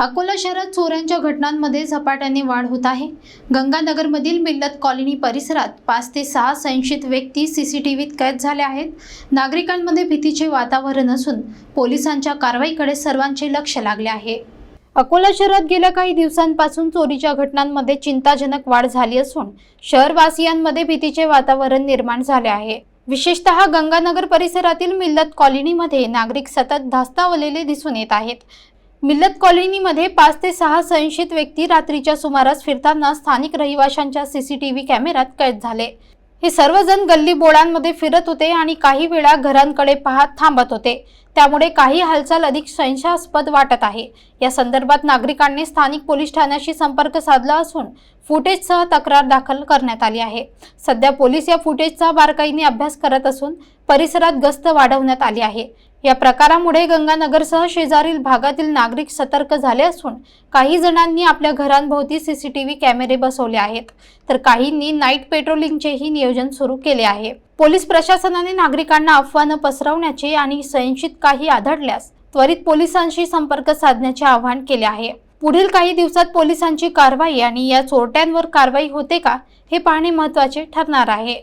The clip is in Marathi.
अकोला शहरात चोऱ्यांच्या घटनांमध्ये झपाट्याने वाढ होत आहे. गंगानगरमधील मिल्लत कॉलनी परिसरात पाच ते सहा संशयित व्यक्ती सीसीटीव्हीत कैद झाल्या आहेत. नागरिकांमध्ये भीतीचे वातावरण असून पोलिसांच्या कारवाईकडे सर्वांचे लक्ष लागले आहे. अकोला शहरात गेल्या काही दिवसांपासून चोरीच्या घटनांमध्ये चिंताजनक वाढ झाली असून शहरवासियांमध्ये भीतीचे वातावरण निर्माण झाले आहे. विशेषतः गंगानगर परिसरातील मिल्लत कॉलनीमध्ये नागरिक सतत धास्तावलेले दिसून येत आहेत. मिल्लत कॉलनीमध्ये पाच ते सहा संशयित व्यक्ती रात्रीच्या सुमारास फिरताना स्थानिक रहिवाशांच्या सीसीटीव्ही कॅमेऱ्यात कैद झाले. हे सर्वजण गल्ली बोळांमध्ये फिरत होते आणि काही वेळा घरांकडे पाहत थांबत होते. त्यामुळे काही हालचाल अधिक संशयास्पद वाटत आहे. या संदर्भात नागरिकांनी स्थानिक पोलीस ठाण्याशी संपर्क साधला असून फुटेजसह तक्रार दाखल करण्यात आली आहे. सध्या पोलीस या फुटेजचा बारकाईने अभ्यास करत असून परिसरात गस्त वाढवण्यात आली आहे. या प्रकारामुळे गंगानगरसह शेजारील भागातील नागरिक सतर्क झाले असून काही जणांनी आपल्या घरांभोवती सीसीटीव्ही कॅमेरे बसवले आहेत. तर काहींनी नाईट पेट्रोलिंगचेही नियोजन सुरू केले आहे. पोलीस प्रशासनाने नागरिकांना अफवानं पसरवण्याचे आणि संशयित काही आढळल्यास त्वरित पोलिसांशी संपर्क साधण्याचे आवाहन केले आहे. पुढील काही दिवसात पोलिसांची कारवाई आणि या चोरट्यांवर कारवाई होते का हे पाहणे महत्त्वाचे ठरणार आहे.